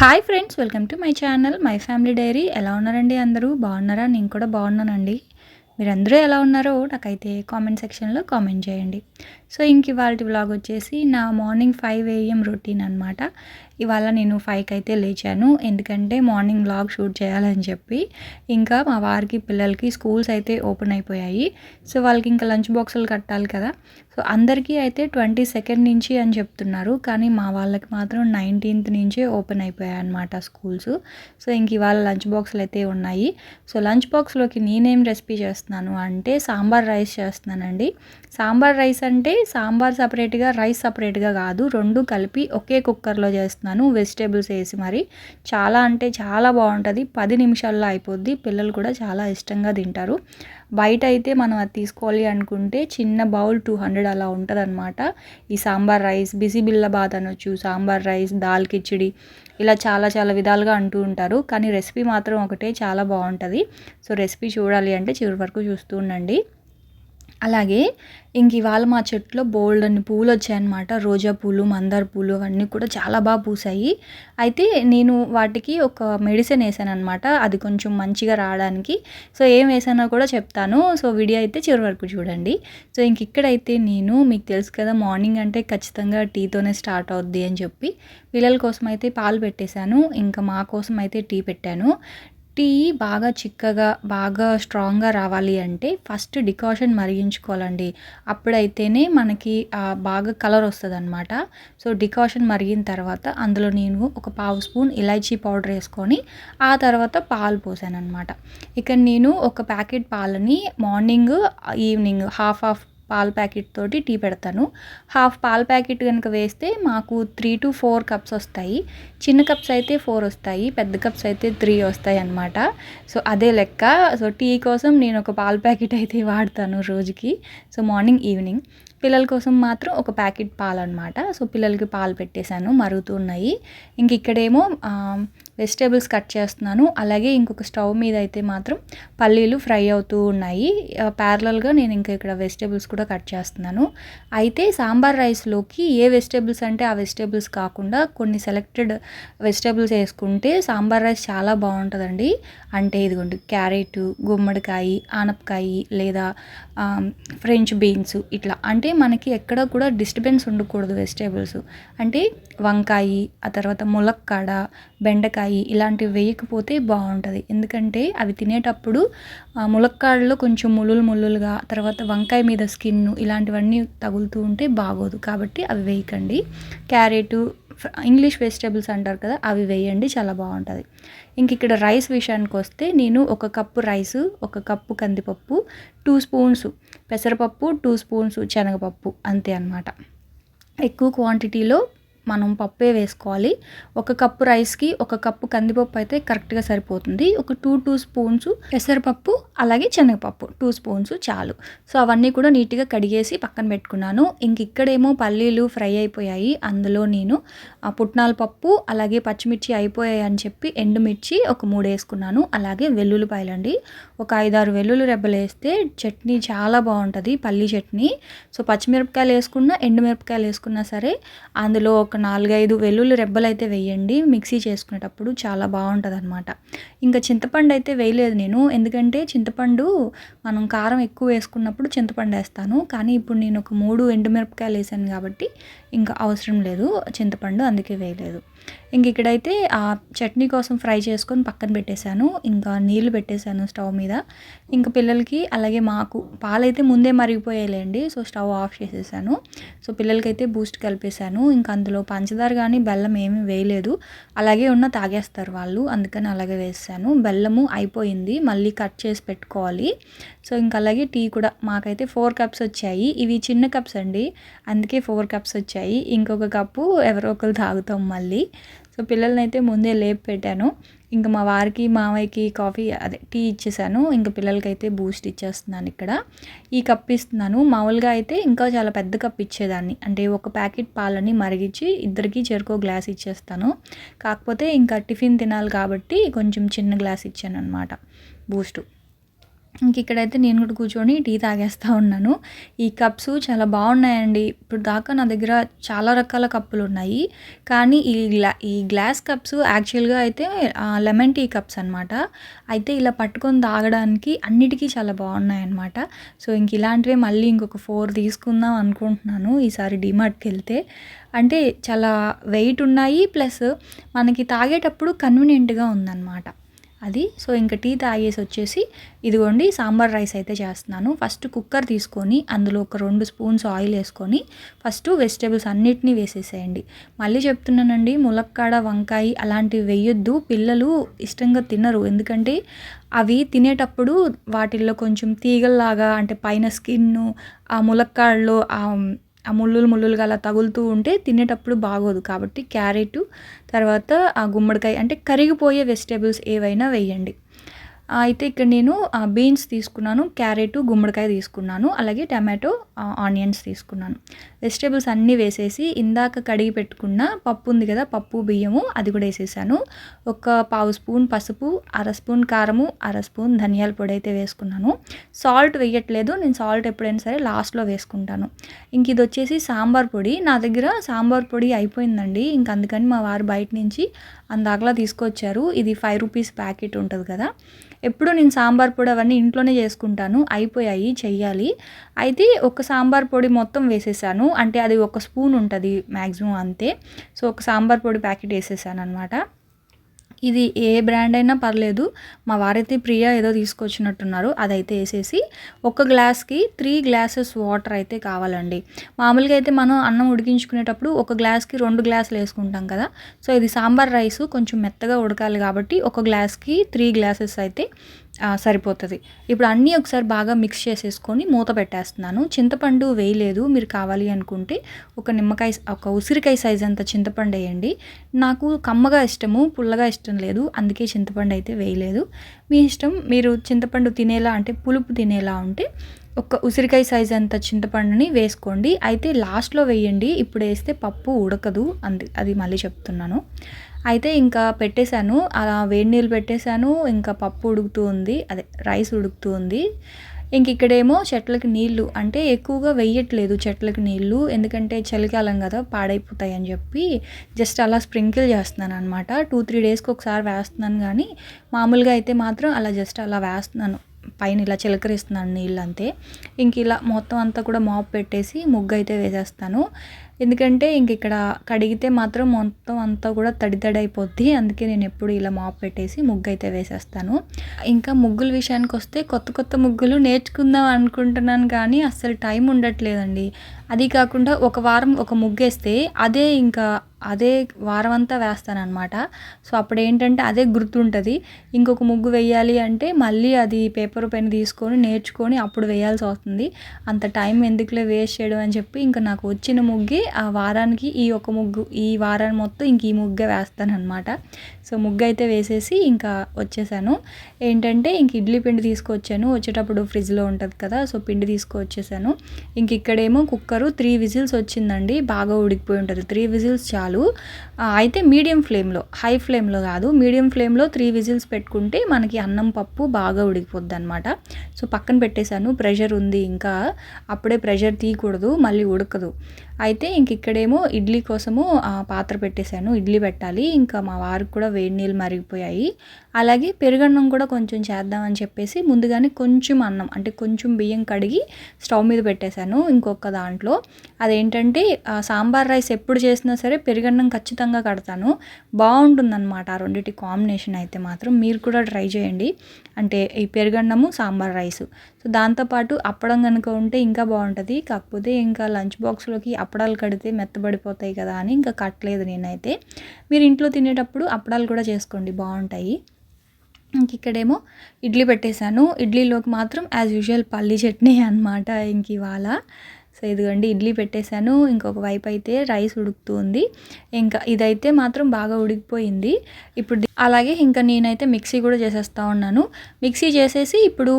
Hi friends welcome to my channel my family diary ఎలా ఉన్నారండి అందరూ? బాగున్నారా? నేను కూడా బాగున్నానండి. మీరందరూ ఎలా ఉన్నారో నాకైతే కామెంట్ సెక్షన్లో కామెంట్ చేయండి. సో ఇంక ఇవాళ వ్లాగ్ వచ్చేసి నా మార్నింగ్ ఫైవ్ ఏఎం రొటీన్ అనమాట ఇవాళ నేను ఫైవ్కి అయితే లేచాను. ఎందుకంటే మార్నింగ్ వ్లాగ్ షూట్ చేయాలని చెప్పి. ఇంకా మా వారికి పిల్లలకి స్కూల్స్ అయితే ఓపెన్ అయిపోయాయి. సో వాళ్ళకి ఇంకా లంచ్ బాక్సులు కట్టాలి కదా. సో అందరికీ అయితే ట్వంటీ సెకండ్ నుంచి అని చెప్తున్నారు. కానీ మా వాళ్ళకి మాత్రం నైన్టీన్త్ నుంచే ఓపెన్ అయిపోయాయి అనమాట స్కూల్స్. సో ఇంక ఇవాళ లంచ్ బాక్సులు అయితే ఉన్నాయి. సో లంచ్ బాక్స్లోకి నేనేం రెసిపీ చేస్తున్నాను అంటే సాంబార్ రైస్ చేస్తున్నానండి. సాంబార్ రైస్ అంటే సాంబార్ సపరేట్గా రైస్ సపరేట్గా కాదు. రెండు కలిపి ఒకే కుక్కర్లో చేస్తున్నాను. వెజిటేబుల్స్ వేసి మరి. చాలా అంటే చాలా బాగుంటుంది. పది నిమిషాల్లో అయిపోద్ది. పిల్లలు కూడా చాలా ఇష్టంగా తింటారు. బయట అయితే మనం అది తీసుకోవాలి అనుకుంటే చిన్న బౌల్ టూ హండ్రెడ్ అలా ఉంటుంది అనమాట ఈ సాంబార్ రైస్ బిసిబిల్ల బాత్ అనొచ్చు సాంబార్ రైస్ దాల్ కిచిడి ఇలా చాలా చాలా విధాలుగా అంటూ ఉంటారు. కానీ రెసిపీ మాత్రం ఒకటే చాలా బాగుంటుంది. సో రెసిపీ చూడాలి అంటే చివరి వరకు చూస్తూ ఉండండి. అలాగే ఇంక ఇవాళ మా చెట్లో బోల్డ్ అన్ని పూలు వచ్చాయన్నమాట రోజా పూలు మందార పూలు అవన్నీ కూడా చాలా బాగా పూసాయి. అయితే నేను వాటికి ఒక మెడిసిన్ వేసాను అనమాట అది కొంచెం మంచిగా రావడానికి. సో ఏం వేసానో కూడా చెప్తాను. సో వీడియో అయితే చివరి వరకు చూడండి. సో ఇంక ఇక్కడైతే నేను మీకు తెలుసు కదా మార్నింగ్ అంటే ఖచ్చితంగా టీతోనే స్టార్ట్ అవుద్ది అని చెప్పి. పిల్లల కోసం అయితే పాలు పెట్టేశాను. ఇంకా మా కోసం అయితే టీ పెట్టాను. టీ బాగా చిక్కగా బాగా స్ట్రాంగ్గా రావాలి అంటే ఫస్ట్ డికాషన్ మరిగించుకోవాలండి. అప్పుడైతేనే మనకి బాగా కలర్ వస్తుంది అనమాట సో డికాషన్ మరిగిన తర్వాత అందులో నేను ఒక పావు స్పూన్ ఇలైచీ పౌడర్ వేసుకొని ఆ తర్వాత పాలు పోసాను అనమాట ఇక నేను ఒక ప్యాకెట్ పాలని మార్నింగ్ ఈవినింగ్ హాఫ్ హాఫ్ పాల ప్యాకెట్ తోటి టీ పెడతాను. హాఫ్ పాల ప్యాకెట్ కనుక వేస్తే మాకు త్రీ టు ఫోర్ కప్స్ వస్తాయి. చిన్న కప్స్ అయితే ఫోర్ వస్తాయి పెద్ద కప్స్ అయితే త్రీ వస్తాయి అన్నమాట. సో అదే లెక్క. సో టీ కోసం నేను ఒక పాల ప్యాకెట్ అయితే వాడతాను రోజుకి. So morning evening. పిల్లల కోసం మాత్రం ఒక ప్యాకెట్ పాలు అనమాట సో పిల్లలకి పాలు పెట్టేశాను. మరుగుతూ ఉన్నాయి. ఇంక ఇక్కడేమో వెజిటేబుల్స్ కట్ చేస్తున్నాను. అలాగే ఇంకొక స్టవ్ మీద అయితే మాత్రం పల్లీలు ఫ్రై అవుతూ ఉన్నాయి. ప్యారలల్గా నేను ఇంకా ఇక్కడ వెజిటేబుల్స్ కూడా కట్ చేస్తున్నాను. అయితే సాంబార్ రైస్లోకి ఏ వెజిటేబుల్స్ అంటే ఆ వెజిటేబుల్స్ కాకుండా కొన్ని సెలెక్టెడ్ వెజిటేబుల్స్ వేసుకుంటే సాంబార్ రైస్ చాలా బాగుంటుందండి. అంటే ఇదిగోండి క్యారెట్ గుమ్మడికాయ ఆనపకాయ లేదా ఫ్రెంచ్ బీన్స్ ఇట్లా. అంటే మనకి ఎక్కడ కూడా డిస్టర్బెన్స్ ఉండకూడదు వెజిటేబుల్స్. అంటే వంకాయ ఆ తర్వాత ములక్కాడ బెండకాయ ఇలాంటివి వేయకపోతే బాగుంటుంది. ఎందుకంటే అవి తినేటప్పుడు ములక్కాడలో కొంచెం ములులు ములులుగా తర్వాత వంకాయ మీద స్కిన్ ఇలాంటివన్నీ తగులుతూ ఉంటే బాగోదు. కాబట్టి అవి వేయకండి. క్యారెట్ ఇంగ్లీష్ వెజిటేబుల్స్ అంటారు కదా అవి వేయండి చాలా బాగుంటుంది. ఇంక ఇక్కడ రైస్ విషయానికి వస్తే నేను ఒక కప్పు రైస్ ఒక కప్పు కందిపప్పు టూ స్పూన్స్ పెసరపప్పు టూ స్పూన్స్ శనగపప్పు అంతే అనమాట ఎక్కువ క్వాంటిటీలో మనం పప్పే వేసుకోవాలి. ఒక కప్పు రైస్కి ఒక కప్పు కందిపప్పు అయితే కరెక్ట్గా సరిపోతుంది. ఒక టూ టూ స్పూన్స్ పెసరపప్పు అలాగే శనగపప్పు టూ స్పూన్స్ చాలు. సో అవన్నీ కూడా నీట్గా కడిగేసి పక్కన పెట్టుకున్నాను. ఇంక ఇక్కడేమో పల్లీలు ఫ్రై అయిపోయాయి. అందులో నేను పుట్నాల పప్పు అలాగే పచ్చిమిర్చి అయిపోయాయి అని చెప్పి ఎండుమిర్చి ఒక మూడు వేసుకున్నాను. అలాగే వెల్లుల్లిపాయలు అండి ఒక ఐదారు వెల్లుల్లి రెబ్బలు వేస్తే చట్నీ చాలా బాగుంటుంది పల్లీ చట్నీ. సో పచ్చిమిరపకాయలు వేసుకున్నా ఎండుమిరపకాయలు వేసుకున్నా సరే అందులో ఒక నాలుగైదు వెల్లుల్లి రెబ్బలు అయితే వేయండి మిక్సీ చేసుకునేటప్పుడు చాలా బాగుంటుంది అనమాట ఇంకా చింతపండు అయితే వేయలేదు నేను ఎందుకంటే చింతపండు మనం కారం ఎక్కువ వేసుకున్నప్పుడు చింతపండు వేస్తాను కానీ ఇప్పుడు నేను ఒక మూడు ఎండుమిరపకాయలు వేసాను కాబట్టి ఇంకా అవసరం లేదు చింతపండు అందుకే వేయలేదు. ఇంక ఇక్కడైతే ఆ చట్నీ కోసం ఫ్రై చేసుకొని పక్కన పెట్టేశాను. ఇంకా నీళ్ళు పెట్టేశాను స్టవ్ మీద. ఇంకా పిల్లలకి అలాగే మాకు పాలైతే ముందే మరిగిపోయాయిలేండి సో స్టవ్ ఆఫ్ చేసేసాను. సో పిల్లలకైతే బూస్ట్ కలిపేశాను. ఇంకా అందులో పంచదార కానీ బెల్లం ఏమీ వేయలేదు. అలాగే ఉన్న తాగేస్తారు వాళ్ళు అందుకని అలాగే వేసాను. బెల్లము అయిపోయింది మళ్ళీ కట్ చేసి పెట్టుకోవాలి. సో ఇంకా అలాగే టీ కూడా మాకైతే ఫోర్ కప్స్ వచ్చాయి. ఇవి చిన్న కప్స్ అండి అందుకే ఫోర్ కప్స్ వచ్చాయి. ఇంకొక కప్పు ఎవరో ఒకరు తాగుతాం మళ్ళీ. సో పిల్లల్ని అయితే ముందే లేపి పెట్టాను ఇంకా మా వారికి మావయ్యకి కాఫీ అదే టీ ఇచ్చేసాను. ఇంకా పిల్లలకైతే బూస్ట్ ఇచ్చేస్తున్నాను ఇక్కడ. ఈ కప్ ఇస్తున్నాను. మామూలుగా అయితే ఇంకా చాలా పెద్ద కప్ ఇచ్చేదాన్ని. అంటే ఒక ప్యాకెట్ పాలని మరిగించి ఇద్దరికి చెరుకో గ్లాస్ ఇచ్చేస్తాను. కాకపోతే ఇంకా టిఫిన్ తినాలి కాబట్టి కొంచెం చిన్న గ్లాస్ ఇచ్చాను అనమాట బూస్టు. ఇంక ఇక్కడైతే నేను కూడా కూర్చొని టీ తాగేస్తూ ఉన్నాను. ఈ కప్స్ చాలా బాగున్నాయండి. ఇప్పుడు దాకా నా దగ్గర చాలా రకాల కప్పులు ఉన్నాయి. కానీ ఈ గ్లా ఈ గ్లాస్ కప్స్ యాక్చువల్గా అయితే లెమన్ టీ కప్స్ అనమాట అయితే ఇలా పట్టుకొని తాగడానికి అన్నిటికీ చాలా బాగున్నాయి అనమాట సో ఇంక ఇలాంటివే మళ్ళీ ఇంకొక ఫోర్ తీసుకుందాం అనుకుంటున్నాను ఈసారి డిమార్ట్కి వెళ్తే. అంటే చాలా వెయిట్ ఉన్నాయి. ప్లస్ మనకి తాగేటప్పుడు కన్వీనియంట్గా ఉందన్నమాట. అది. సో ఇంకా టీ తాగేసి వచ్చేసి ఇదిగోండి సాంబార్ రైస్ అయితే చేస్తున్నాను. ఫస్ట్ కుక్కర్ తీసుకొని అందులో ఒక రెండు స్పూన్స్ ఆయిల్ వేసుకొని ఫస్ట్ వెజిటేబుల్స్ అన్నిటినీ వేసేసేయండి. మళ్ళీ చెప్తున్నానండి ములక్కాడ వంకాయ అలాంటివి వేయొద్దు. పిల్లలు ఇష్టంగా తినరు. ఎందుకంటే అవి తినేటప్పుడు వాటిల్లో కొంచెం తీగల్లాగా అంటే పైన స్కిన్ ఆ ములక్కాడలో ఆ ముళ్ళులు ముళ్ళులుగా అలా తగులుతూ ఉంటే తినేటప్పుడు బాగోదు. కాబట్టి క్యారెట్ తర్వాత ఆ గుమ్మడికాయ అంటే కరిగిపోయే వెజిటేబుల్స్ ఏవైనా వేయండి. అయితే ఇక్కడ నేను బీన్స్ తీసుకున్నాను క్యారెట్ గుమ్మడికాయ తీసుకున్నాను అలాగే టమాటో ఆనియన్స్ తీసుకున్నాను. వెజిటేబుల్స్ అన్నీ వేసేసి ఇందాక కడిగి పెట్టుకున్న పప్పు ఉంది కదా పప్పు బియ్యము అది కూడా వేసేసాను. ఒక పావు స్పూన్ పసుపు అర స్పూన్ కారము అర స్పూన్ ధనియాల పొడి అయితే వేసుకున్నాను. సాల్ట్ వేయట్లేదు నేను సాల్ట్ ఎప్పుడైనా సరే లాస్ట్లో వేసుకుంటాను. ఇంక ఇది వచ్చేసి సాంబార్ పొడి. నా దగ్గర సాంబార్ పొడి అయిపోయిందండి. ఇంక అందుకని మా వారు బయట నుంచి అందాకలా తీసుకొచ్చారు. ఇది ఫైవ్ రూపీస్ ప్యాకెట్ ఉంటుంది కదా. ఎప్పుడు నేను సాంబార్ పొడి అవన్నీ ఇంట్లోనే చేసుకుంటాను. అయిపోయాయి చెయ్యాలి. అయితే ఒక సాంబార్ పొడి మొత్తం వేసేసాను. అంటే అది ఒక స్పూన్ ఉంటుంది మ్యాక్సిమం అంతే. సో ఒక సాంబార్ పొడి ప్యాకెట్ వేసేసాను అనమాట ఇది ఏ బ్రాండ్ అయినా పర్లేదు. మా వారైతే ప్రియా ఏదో తీసుకొచ్చినట్టున్నారు. అదైతే వేసేసి ఒక గ్లాస్కి త్రీ గ్లాసెస్ వాటర్ అయితే కావాలండి. మామూలుగా అయితే మనం అన్నం ఉడికించుకునేటప్పుడు ఒక గ్లాస్కి రెండు గ్లాసులు వేసుకుంటాం కదా. సో ఇది సాంబార్ రైస్ కొంచెం మెత్తగా ఉడకాలి కాబట్టి ఒక గ్లాస్కి త్రీ గ్లాసెస్ అయితే సరిపోతుంది. ఇప్పుడు అన్నీ ఒకసారి బాగా మిక్స్ చేసేసుకొని మూత పెట్టేస్తున్నాను. చింతపండు వేయలేదు మీరు కావాలి అనుకుంటే ఒక నిమ్మకాయ ఒక ఉసిరికాయ సైజ్ అంత చింతపండు వేయండి. నాకు కమ్మగా ఇష్టము పుల్లగా ఇష్టం లేదు అందుకే చింతపండు అయితే వేయలేదు. మీ ఇష్టం మీరు చింతపండు తినేలా అంటే పులుపు తినేలా ఉంటే ఒక ఉసిరికాయ సైజ్ అంత చింతపండుని వేసుకోండి. అయితే లాస్ట్లో వేయండి ఇప్పుడు వేస్తే పప్పు ఉడకదు అంది అది మళ్ళీ చెప్తున్నాను. అయితే ఇంకా పెట్టేశాను. అలా వేడి నీళ్ళు పెట్టేశాను. ఇంకా పప్పు ఉడుకుతూ ఉంది. అదే రైస్ ఉడుకుతూ ఉంది. ఇంక ఇక్కడేమో చెట్లకి నీళ్ళు అంటే ఎక్కువగా వెయ్యట్లేదు చెట్లకి నీళ్ళు. ఎందుకంటే చలికాలం కదా పాడైపోతాయి అని చెప్పి జస్ట్ అలా స్ప్రింకిల్ చేస్తున్నాను అనమాట టూ త్రీ డేస్కి ఒకసారి వేస్తున్నాను కానీ మామూలుగా అయితే మాత్రం అలా జస్ట్ అలా వేస్తున్నాను. పైన ఇలా చిలకరిస్తున్నాను నీళ్ళు అంతే. ఇంక ఇలా మొత్తం అంతా కూడా మాప్ పెట్టేసి ముగ్గు అయితే వేసేస్తాను. ఎందుకంటే ఇంక ఇక్కడ కడిగితే మాత్రం మొత్తం అంతా కూడా తడి తడి అయిపోద్ది. అందుకే నేను ఎప్పుడు ఇలా మాప్ పెట్టేసి ముగ్గు అయితే వేసేస్తాను. ఇంకా ముగ్గుల విషయానికి వస్తే కొత్త కొత్త ముగ్గులు నేర్చుకుందాం అనుకుంటున్నాను కానీ అస్సలు టైం ఉండట్లేదండి. అది కాకుండా ఒక వారం ఒక ముగ్గేస్తే అదే ఇంకా అదే వారం అంతా వేస్తాను అనమాట సో అప్పుడు ఏంటంటే అదే గుర్తుంటుంది. ఇంకొక ముగ్గు వేయాలి అంటే మళ్ళీ అది పేపర్ పెన్ తీసుకొని నేర్చుకొని అప్పుడు వేయాల్సి వస్తుంది. అంత టైం ఎందుకులే వేస్ట్ చేయడం అని చెప్పి ఇంకా నాకు వచ్చిన ముగ్గే ఆ వారానికి ఈ ఒక ముగ్గు ఈ వారాన్ని మొత్తం ఇంక ఈ ముగ్గే వేస్తాను అనమాట సో ముగ్గు అయితే వేసేసి ఇంకా వచ్చేసాను. ఏంటంటే ఇంక ఇడ్లీ పిండి తీసుకొచ్చాను. వచ్చేటప్పుడు ఫ్రిడ్జ్లో ఉంటుంది కదా సో పిండి తీసుకొచ్చేసాను. ఇంక ఇక్కడేమో కుక్కరు త్రీ విజిల్స్ వచ్చిందండి బాగా ఉడికిపోయి ఉంటుంది. త్రీ విజిల్స్ చాలు. అయితే మీడియం ఫ్లేమ్లో హై ఫ్లేమ్లో కాదు మీడియం ఫ్లేమ్లో త్రీ విజిల్స్ పెట్టుకుంటే మనకి అన్నం పప్పు బాగా ఉడికిపోద్ది అనమాట సో పక్కన పెట్టేశాను ప్రెషర్ ఉంది ఇంకా అప్పుడే ప్రెషర్ తీయకూడదు మళ్ళీ ఉడకదు. అయితే ఇంక ఇక్కడేమో ఇడ్లీ కోసము పాత్ర పెట్టేశాను ఇడ్లీ పెట్టాలి. ఇంకా మా వారికి కూడా వేడి నీళ్ళు మరిగిపోయాయి. అలాగే పెరుగన్నం కూడా కొంచెం చేద్దామని చెప్పేసి ముందుగానే కొంచెం అన్నం అంటే కొంచెం బియ్యం కడిగి స్టవ్ మీద పెట్టేశాను ఇంకొక దాంట్లో. అదేంటంటే సాంబార్ రైస్ ఎప్పుడు చేసినా సరే పెరుగన్నం ఖచ్చితంగా కడతాను. బాగుంటుందన్నమాట ఆ రెండింటి కాంబినేషన్ అయితే మాత్రం. మీరు కూడా ట్రై చేయండి. అంటే ఈ పెరుగన్నము సాంబార్ రైస్. సో దాంతోపాటు అప్పడం కనుక ఉంటే ఇంకా బాగుంటుంది. కాకపోతే ఇంకా లంచ్ బాక్స్లోకి అప్పడాలు కడితే మెత్తబడిపోతాయి కదా అని ఇంకా కట్టలేదు నేనైతే. మీరు ఇంట్లో తినేటప్పుడు అప్పడాలు కూడా చేసుకోండి బాగుంటాయి. ఇంక ఇక్కడేమో ఇడ్లీ పెట్టేశాను. ఇడ్లీలోకి మాత్రం యాజ్ యూజువల్ పల్లీ చట్నీ అనమాట ఇంక ఇవాళ. సో ఇదిగోండి ఇడ్లీ పెట్టేశాను. ఇంకొక వైపు అయితే రైస్ ఉడుకుతుంది. ఇంకా ఇదైతే మాత్రం బాగా ఉడికిపోయింది. ఇప్పుడు అలాగే ఇంకా నేనైతే మిక్సీ కూడా చేసేస్తా ఉన్నాను. మిక్సీ చేసేసి ఇప్పుడు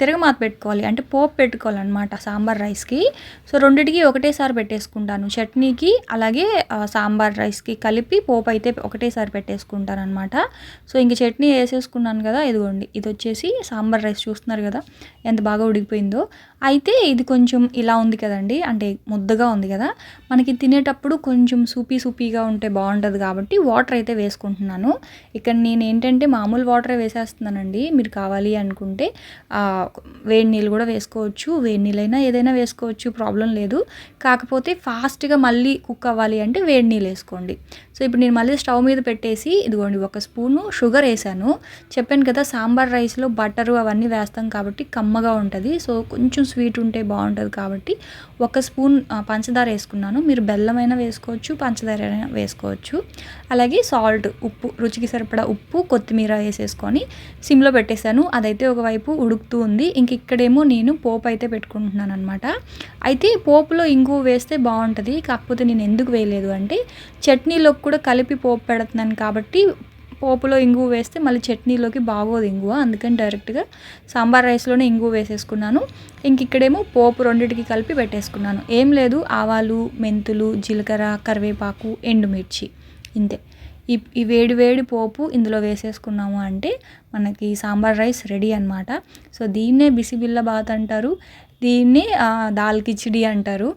తిరగమాత పెట్టుకోవాలి. అంటే పోపు పెట్టుకోవాలన్నమాట సాంబార్ రైస్కి. సో రెండిటికి ఒకటేసారి పెట్టేసుకుంటాను. చట్నీకి అలాగే సాంబార్ రైస్కి కలిపి పోపు అయితే ఒకటేసారి పెట్టేసుకుంటాను అనమాట సో ఇంక చట్నీ వేసేసుకున్నాను కదా ఇదిగోండి. ఇది వచ్చేసి సాంబార్ రైస్ చూస్తున్నారు కదా ఎంత బాగా ఉడికిపోయిందో. అయితే ఇది కొంచెం ఇలా ఉంది కదండి అంటే ముద్దగా ఉంది కదా. మనకి తినేటప్పుడు కొంచెం సూపీ సూపీగా ఉంటే బాగుంటుంది కాబట్టి వాటర్ అయితే వేసుకుంటున్నాను. ఇక్కడ నేను ఏంటంటే మామూలు వాటరే వేసేస్తున్నానండి. మీరు కావాలి అనుకుంటే వేడి నీళ్ళు కూడా వేసుకోవచ్చు. వేడి నీళ్ళైనా ఏదైనా వేసుకోవచ్చు ప్రాబ్లం లేదు. కాకపోతే ఫాస్ట్గా మళ్ళీ కుక్ అవ్వాలి అంటే వేడి నీళ్ళు వేసుకోండి. సో ఇప్పుడు నేను మళ్ళీ స్టవ్ మీద పెట్టేసి ఇదిగోండి ఒక స్పూను షుగర్ వేసాను. చెప్పాను కదా సాంబార్ రైస్లో బటరు అవన్నీ వేస్తాం కాబట్టి కమ్మగా ఉంటుంది. సో కొంచెం స్వీట్ ఉంటే బాగుంటుంది కాబట్టి ఒక స్పూన్ పంచదార వేసుకున్నాను. మీరు బెల్లమైనా వేసుకోవచ్చు పంచదార అయినా వేసుకోవచ్చు. అలాగే సాల్ట్ ఉప్పు రుచికి సరిపడా ఉప్పు కొత్తిమీర వేసేసుకొని సిమ్లో పెట్టేశాను. అదైతే ఒకవైపు ఉడుకుతూ ఉంది. ఇంక ఇక్కడేమో నేను పోపు అయితే పెట్టుకుంటున్నాను అనమాట అయితే పోపులో ఇంగువ వేస్తే బాగుంటుంది. కాకపోతే నేను ఎందుకు వేయలేదు అంటే చట్నీలో కూడా కలిపి పోపు పెడుతున్నాను కాబట్టి పోపులో ఇంగువ వేస్తే మళ్ళీ చట్నీలోకి బాగోదు ఇంగువ. అందుకని డైరెక్ట్గా సాంబార్ రైస్లోనే ఇంగువ వేసేసుకున్నాను. ఇంక ఇక్కడేమో పోపు రెండింటికి కలిపి పెట్టేసుకున్నాను. ఏం లేదు ఆవాలు మెంతులు జీలకర్ర కరివేపాకు ఎండుమిర్చి. ఇంతే. ఈ ఈ వేడి వేడి పోపు ఇందులో వేసేసుకున్నాము అంటే మనకి సాంబార్ రైస్ రెడీ అనమాట సో దీన్నే బిసిబిల్ల బాత్ అంటారు. దీన్నే దాల్ కిచిడి అంటారు.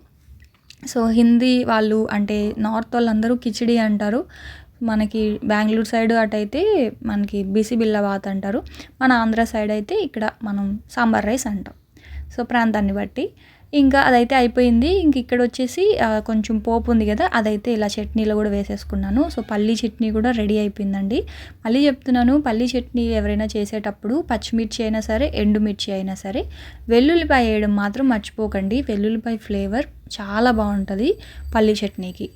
సో హిందీ వాళ్ళు అంటే నార్త్ వాళ్ళందరూ కిచిడి అంటారు. మనకి బెంగళూరు సైడ్ అటైతే మనకి బిసిబిల్ల బాత్ అంటారు. మన ఆంధ్ర సైడ్ అయితే ఇక్కడ మనం సాంబార్ రైస్ అంటాం. సో ప్రాంతాన్ని బట్టి. ఇంకా అదైతే అయిపోయింది. ఇంక ఇక్కడ వచ్చేసి కొంచెం పోపు ఉంది కదా అదైతే ఇలా చట్నీలో కూడా వేసేసుకున్నాను. సో పల్లీ చట్నీ కూడా రెడీ అయిపోయిందండి. మళ్ళీ చెప్తున్నాను పల్లీ చట్నీ ఎవరైనా చేసేటప్పుడు పచ్చిమిర్చి అయినా సరే ఎండుమిర్చి అయినా సరే వెల్లుల్లిపాయ వేయడం మాత్రం మర్చిపోకండి. వెల్లుల్లిపాయ ఫ్లేవర్ చాలా బాగుంటుంది పల్లీ చట్నీకి.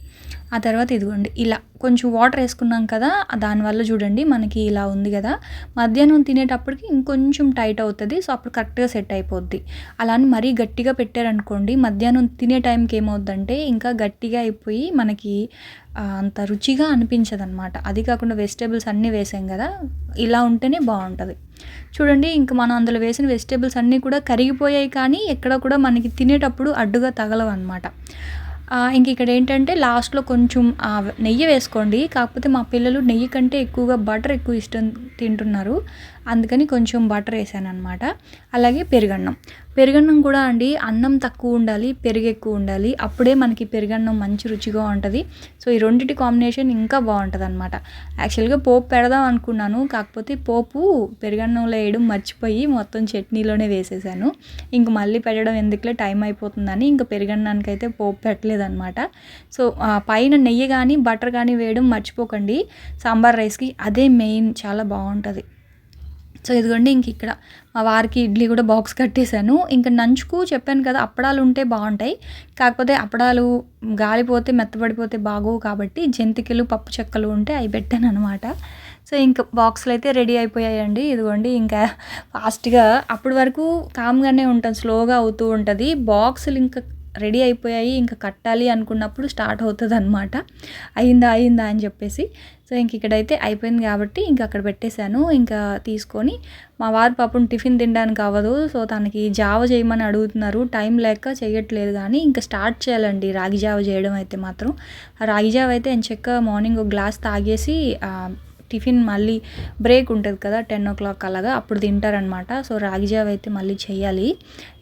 ఆ తర్వాత ఇదిగోండి ఇలా కొంచెం వాటర్ వేసుకున్నాం కదా దానివల్ల చూడండి మనకి ఇలా ఉంది కదా. మధ్యాహ్నం తినేటప్పటికి ఇంకొంచెం టైట్ అవుతుంది సో అప్పుడు కరెక్ట్గా సెట్ అయిపోద్ది. అలా అని మరీ గట్టిగా పెట్టారనుకోండి మధ్యాహ్నం తినే టైంకి ఏమవుద్దంటే ఇంకా గట్టిగా అయిపోయి మనకి అంత రుచిగా అనిపించదు అనమాట అది కాకుండా వెజిటేబుల్స్ అన్నీ వేసాం కదా ఇలా ఉంటేనే బాగుంటుంది. చూడండి ఇంకా మనం అందులో వేసిన వెజిటేబుల్స్ అన్నీ కూడా కరిగిపోయాయి కానీ ఎక్కడ కూడా మనకి తినేటప్పుడు అడ్డుగా తగలవు అనమాట ఇంక ఇక్కడ ఏంటంటే లాస్ట్లో కొంచెం నెయ్యి వేసుకోండి. కాకపోతే మా పిల్లలు నెయ్యి కంటే ఎక్కువగా బటర్ ఎక్కువ ఇష్టం తింటున్నారు. అందుకని కొంచెం బటర్ వేసాను అనమాట అలాగే పెరుగన్నం. పెరుగన్నం కూడా అండి అన్నం తక్కువ ఉండాలి పెరుగు ఎక్కువ ఉండాలి. అప్పుడే మనకి పెరుగన్నం మంచి రుచిగా ఉంటుంది. సో ఈ రెండింటి కాంబినేషన్ ఇంకా బాగుంటుంది అనమాట యాక్చువల్గా పోపు పెడదాం అనుకున్నాను. కాకపోతే పోపు పెరుగన్నంలో వేయడం మర్చిపోయి మొత్తం చట్నీలోనే వేసేసాను. ఇంక మళ్ళీ పెట్టడం ఎందుకులే టైం అయిపోతుందని ఇంకా పెరుగన్నానికి అయితే పోపు పెట్టలేదన్నమాట. సో పైన నెయ్యి కానీ బటర్ కానీ వేయడం మర్చిపోకండి. సాంబార్ రైస్కి అదే మెయిన్ చాలా బాగుంటుంది. సో ఇదిగోండి ఇంక ఇక్కడ మా వారికి ఇడ్లీ కూడా బాక్స్ కట్టేశాను. ఇంకా నంచుకు చెప్పాను కదా అప్పడాలు ఉంటే బాగుంటాయి. కాకపోతే అప్పడాలు గాలిపోతే మెత్తబడిపోతే బాగోవు కాబట్టి జంతికలు పప్పు చెక్కలు ఉంటే అవి పెట్టాను అనమాట సో ఇంకా బాక్స్లు అయితే రెడీ అయిపోయాయండి. ఇదిగోండి ఇంకా ఫాస్ట్గా అప్పటి వరకు కామ్గానే ఉంటాం స్లోగా అవుతూ ఉంటుంది. బాక్సులు ఇంకా రెడీ అయిపోయాయి ఇంకా కట్టాలి అనుకున్నప్పుడు స్టార్ట్ అవుతుంది అనమాట అయిందా అయిందా అని చెప్పేసి సో ఇంక ఇక్కడైతే అయిపోయింది కాబట్టి ఇంక అక్కడ పెట్టేశాను. ఇంకా తీసుకొని మా వారి పాపం టిఫిన్ తినడానికి అవ్వదు. సో తనకి జావ చేయమని అడుగుతున్నారు. టైం లేక చేయట్లేదు కానీ ఇంకా స్టార్ట్ చేయాలండి రాగి జావ చేయడం అయితే మాత్రం. రాగి జావ అయితే ఎంచక్క మార్నింగ్ ఒక గ్లాస్ తాగేసి టిఫిన్ మళ్ళీ బ్రేక్ ఉంటుంది కదా టెన్ ఓ క్లాక్ అలాగా అప్పుడు తింటారనమాట. సో రాగి జావ అయితే మళ్ళీ చేయాలి.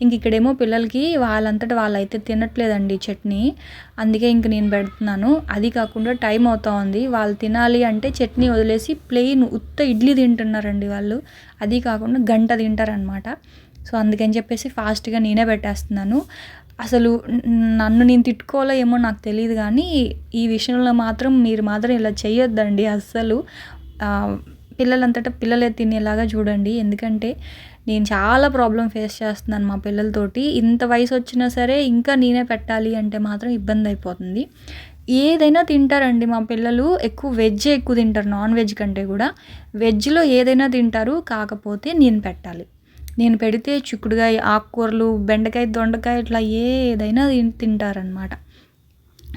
ఇంక ఇక్కడేమో పిల్లలకి వాళ్ళంతటా వాళ్ళైతే తినట్లేదండి చట్నీ. అందుకే ఇంక నేను పెడుతున్నాను. అది కాకుండా టైం అవుతా ఉంది. వాళ్ళు తినాలి అంటే చట్నీ వదిలేసి ప్లెయిన్ ఉత్త ఇడ్లీ తింటున్నారండి వాళ్ళు. అది కాకుండా గంట తింటారనమాట. సో అందుకని చెప్పేసి ఫాస్ట్గా నేనే పెట్టేస్తున్నాను. అసలు నన్ను నేను తిట్టుకోవాలో ఏమో నాకు తెలియదు కానీ ఈ విషయంలో మాత్రం మీరు మాత్రం ఇలా చేయొద్దండి అస్సలు. పిల్లలంతటా పిల్లలే తినేలాగా చూడండి. ఎందుకంటే నేను చాలా ప్రాబ్లం ఫేస్ చేస్తున్నాను మా పిల్లలతోటి. ఇంత వయసు వచ్చినా సరే ఇంకా నేనే పెట్టాలి అంటే మాత్రం ఇబ్బంది అయిపోతుంది. ఏదైనా తింటారండి మా పిల్లలు. ఎక్కువ వెజ్ ఎక్కువ తింటారు. నాన్ వెజ్ కంటే కూడా. వెజ్లో ఏదైనా తింటారు. కాకపోతే నేను పెట్టాలి. నేను పెడితే చిక్కుడుకాయ ఆకుకూరలు బెండకాయ దొండకాయ ఇట్లా ఏదైనా తింటారనమాట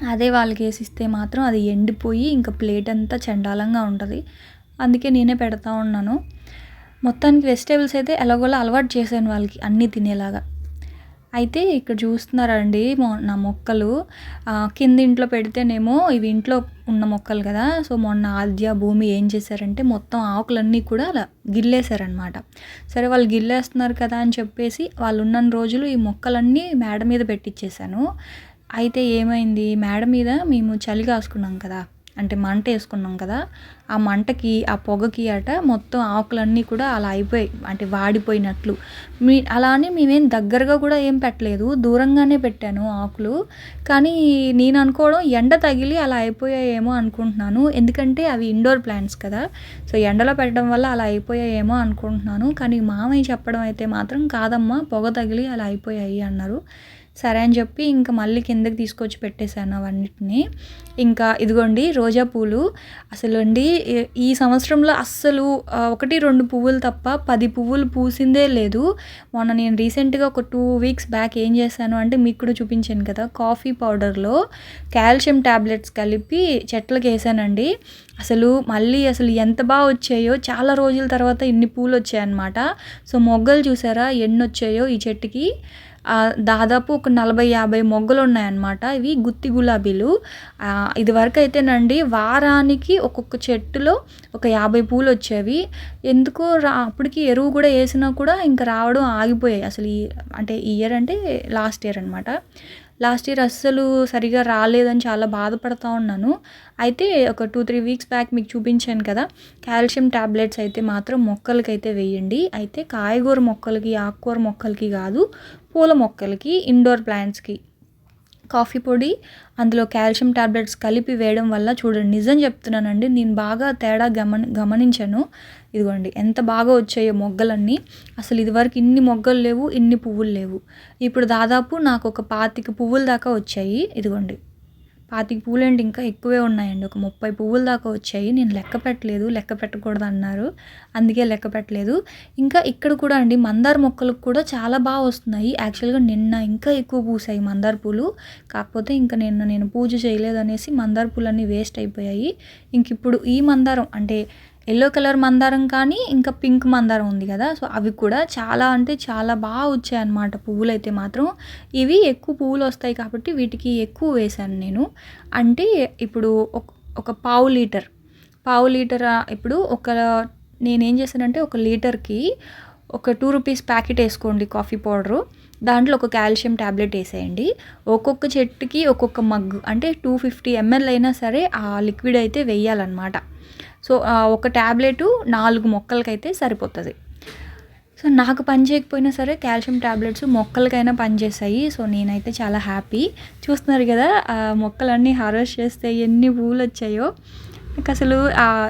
అదే వాళ్ళకి వేసిస్తే మాత్రం అది ఎండిపోయి ఇంకా ప్లేట్ అంతా చండాలంగా ఉంటుంది. అందుకే నేనే పెడతా ఉన్నాను. మొత్తానికి వెజిటేబుల్స్ అయితే ఎలాగోలా అలవాటు చేశాను వాళ్ళకి అన్నీ తినేలాగా. అయితే ఇక్కడ చూస్తున్నారండి మొ- నా మొక్కలు. కింద ఇంట్లో పెడితేనేమో ఇవి ఇంట్లో ఉన్న మొక్కలు కదా. సో మొన్న ఆద్య భూమి ఏం చేశారంటే మొత్తం ఆకులన్నీ కూడా అలా గిల్లేశారనమాట. సరే వాళ్ళు గిల్లేస్తున్నారు కదా అని చెప్పేసి వాళ్ళు ఉన్న రోజులు ఈ మొక్కలన్నీ మేడ మీద పెట్టించేశాను అయితే ఏమైంది? మేడ మీద మేము చలి కాసుకున్నాం కదా. అంటే మంట వేసుకున్నాం కదా. ఆ మంటకి ఆ పొగకి అట మొత్తం ఆకులన్నీ కూడా అలా అయిపోయాయి అంటే వాడిపోయినట్లు. మీ అలా అని మేమేం దగ్గరగా కూడా ఏం పెట్టలేదు. దూరంగానే పెట్టాను ఆకులు. కానీ నేను అనుకోవడం ఎండ తగిలి అలా అయిపోయాయేమో అనుకుంటున్నాను. ఎందుకంటే అవి ఇండోర్ ప్లాంట్స్ కదా. సో ఎండలో పెట్టడం వల్ల అలా అయిపోయాయేమో అనుకుంటున్నాను. కానీ మామయ్య చెప్పడం అయితే మాత్రం కాదమ్మా పొగ తగిలి అలా అయిపోయాయి అన్నారు. సరే అని చెప్పి ఇంకా మళ్ళీ కిందకి తీసుకొచ్చి పెట్టేశాను అవన్నిటిని. ఇంకా ఇదిగోండి రోజా పూలు. అసలు అండి ఈ- సంవత్సరంలో అస్సలు ఒకటి రెండు పువ్వులు తప్ప పది పువ్వులు పూసిందే లేదు. మొన్న నేను రీసెంట్గా ఒక టూ వీక్స్ బ్యాక్ ఏం చేశాను అంటే మీకు కూడా చూపించాను కదా కాఫీ పౌడర్లో కాల్షియం ట్యాబ్లెట్స్ కలిపి చెట్లకు వేసానండి. అసలు మళ్ళీ అసలు ఎంత బాగా వచ్చాయో చాలా రోజుల తర్వాత ఇన్ని పూలు వచ్చాయన్నమాట. సో మొగ్గలు చూసారా ఎన్ని వచ్చాయో ఈ చెట్టుకి. దాదాపు ఒక నలభై యాభై మొగ్గలు ఉన్నాయన్నమాట ఇవి గుత్తి గులాబీలు. ఇదివరకు అయితేనండి వారానికి ఒక్కొక్క చెట్టులో ఒక యాభై పూలు వచ్చేవి ఎందుకో రా అప్పటికి ఎరువు కూడా వేసినా కూడా ఇంకా రావడం ఆగిపోయాయి. అసలు ఈ అంటే ఈ ఇయర్ అంటే లాస్ట్ ఇయర్ అనమాట లాస్ట్ ఇయర్ అస్సలు సరిగా రాలేదని చాలా బాధపడతా ఉన్నాను. అయితే ఒక టూ త్రీ వీక్స్ బ్యాక్ మీకు చూపించాను కదా కాల్షియం ట్యాబ్లెట్స్ అయితే మాత్రం మొక్కలకి అయితే వేయండి. అయితే కాయగూర మొక్కలకి ఆకుకూర మొక్కలకి కాదు పూల మొక్కలకి ఇండోర్ ప్లాంట్స్కి కాఫీ పొడి అందులో కాల్షియం టాబ్లెట్స్ కలిపి వేయడం వల్ల చూడండి నిజం చెప్తున్నానండి నేను బాగా తేడా గమని గమనించాను. ఇదిగోండి ఎంత బాగా వచ్చాయో మొగ్గలన్నీ. అసలు ఇదివరకు ఇన్ని మొగ్గలు లేవు ఇన్ని పువ్వులు లేవు. ఇప్పుడు దాదాపు నాకు ఒక పాతిక పువ్వుల దాకా వచ్చాయి. ఇదిగోండి. పాతిక పూలు ఏంటి ఇంకా ఎక్కువే ఉన్నాయండి. ఒక ముప్పై పువ్వుల దాకా వచ్చాయి. నేను లెక్క పెట్టలేదు. లెక్క పెట్టకూడదు అన్నారు. అందుకే లెక్క పెట్టలేదు. ఇంకా ఇక్కడ కూడా అండి మందార మొక్కలకు కూడా చాలా బాగా వస్తున్నాయి. యాక్చువల్గా నిన్న ఇంకా ఎక్కువ పూసాయి మందార పూలు. కాకపోతే ఇంకా నిన్న నేను పూజ చేయలేదు అనేసి మందార పూలన్నీ వేస్ట్ అయిపోయాయి. ఇంక ఇప్పుడు ఈ మందారం అంటే ఎల్లో కలర్ మందారం కానీ ఇంకా పింక్ మందారం ఉంది కదా. సో అవి కూడా చాలా అంటే చాలా బాగా వచ్చాయి అన్నమాట పువ్వులు అయితే మాత్రం. ఇవి ఎక్కువ పువ్వులు వస్తాయి కాబట్టి వీటికి ఎక్కువ వేశాను నేను. అంటే ఇప్పుడు ఒక ఒక పావు లీటర్ పావు లీటర్ ఇప్పుడు ఒక నేనేం చేశానంటే ఒక లీటర్కి ఒక టూ రూపీస్ ప్యాకెట్ వేసుకోండి కాఫీ పౌడరు. దాంట్లో ఒక కాల్షియం ట్యాబ్లెట్ వేసేయండి. ఒక్కొక్క చెట్టుకి ఒక్కొక్క మగ్గు అంటే టూ ఫిఫ్టీ ఎంఎల్ అయినా సరే ఆ లిక్విడ్ అయితే వేయాలన్నమాట. సో ఆ, ఒక ట్యాబ్లెట్ నాలుగు మొక్కలకైతే సరిపోతుంది. సో నాకు పని చేయకపోయినా సరే కాల్షియం ట్యాబ్లెట్స్ మొక్కలకైనా పనిచేస్తాయి సో నేనైతే చాలా హ్యాపీ. చూస్తున్నారు కదా ఆ మొక్కలన్నీ హార్వెస్ట్ చేస్తే ఎన్ని పువ్వులు వచ్చాయో. నాకు అసలు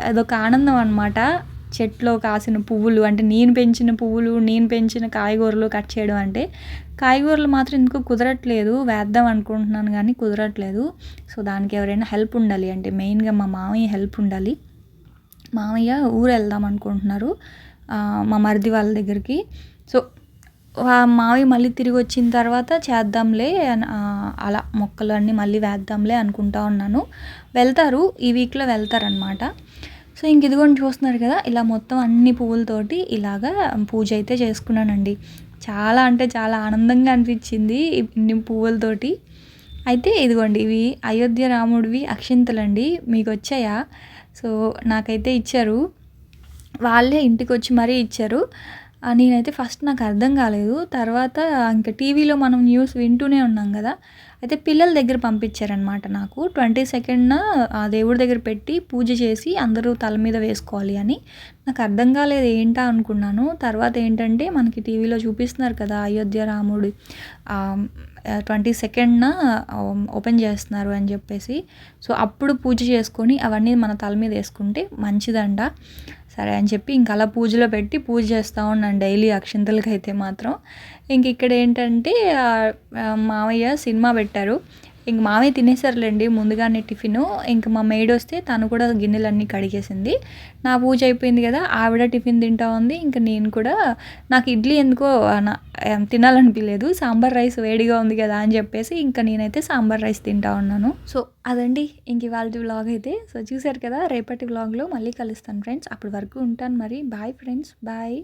అదొక ఆనందం అనమాట చెట్లో కాసిన పువ్వులు అంటే నేను పెంచిన పువ్వులు నేను పెంచిన కాయగూరలు కట్ చేయడం అంటే కాయగూరలు మాత్రం ఎందుకు కుదరట్లేదు. వేద్దాం అనుకుంటున్నాను కానీ కుదరట్లేదు. సో దానికి ఎవరైనా హెల్ప్ ఉండాలి. అంటే మెయిన్గా మా మామయ్య హెల్ప్ ఉండాలి. మామయ్య ఊరు వెళ్దాం అనుకుంటున్నారు మా మరిది వాళ్ళ దగ్గరికి. సో మావి మళ్ళీ తిరిగి వచ్చిన తర్వాత చేద్దాంలే అన్- ఆ, అలా మొక్కలన్నీ మళ్ళీ వేద్దాంలే అనుకుంటా ఉన్నాను. వెళ్తారు ఈ వీక్లో వెళ్తారనమాట సో ఇంక ఇదిగోండి చూస్తున్నారు కదా ఇలా మొత్తం అన్ని పువ్వులతోటి ఇలాగా పూజ అయితే చేసుకున్నానండి. చాలా అంటే చాలా ఆనందంగా అనిపించింది ఇన్ని పువ్వులతోటి. అయితే ఇదిగోండి ఇవి అయోధ్య రాముడివి అక్షింతలండి మీకు వచ్చాయా? సో నాకైతే ఇచ్చారు. వాళ్ళే ఇంటికి వచ్చి మరీ ఇచ్చారు. నేనైతే ఫస్ట్ నాకు అర్థం కాలేదు. తర్వాత ఇంకా టీవీలో మనం న్యూస్ వింటూనే ఉన్నాం కదా. అయితే పిల్లల దగ్గర పంపించారనమాట నాకు. ట్వంటీ సెకండ్న ఆ దేవుడి దగ్గర పెట్టి పూజ చేసి అందరూ తల మీద వేసుకోవాలి అని. నాకు అర్థం కాలేదు ఏంటా అనుకున్నాను. తర్వాత ఏంటంటే మనకి టీవీలో చూపిస్తున్నారు కదా అయోధ్య రాముడు. ట్వంటీ సెకండ్న ఓపెన్ చేస్తున్నారు అని చెప్పేసి. సో అప్పుడు పూజ చేసుకొని అవన్నీ మన తల మీద వేసుకుంటే మంచిదంట. సరే అని చెప్పి ఇంక అలా పూజలో పెట్టి పూజ చేస్తూ ఉన్నాను డైలీ అక్షింతలకి అయితే మాత్రం. ఇంక ఇక్కడ ఏంటంటే మామయ్య సినిమా పెట్టారు. ఇంక మామయ్య తినేసారులేండి ముందుగానే టిఫిన్. ఇంక మా మేడ్ వస్తే తను కూడా గిన్నెలన్నీ కడిగేసింది. నా పూజ అయిపోయింది కదా ఆవిడ టిఫిన్ తింటా ఉంది. ఇంకా నేను కూడా నాకు ఇడ్లీ ఎందుకో తినాలనిపించలేదు సాంబార్ రైస్ వేడిగా ఉంది కదా అని చెప్పేసి ఇంకా నేనైతే సాంబార్ రైస్ తింటా ఉన్నాను. సో అదండి ఇంక ఇవాళ వ్లాగ్ అయితే. సో చూసారు కదా రేపటి వ్లాగ్లో మళ్ళీ కలుస్తాను ఫ్రెండ్స్. అప్పటి వరకు ఉంటాను మరి. Bye friends bye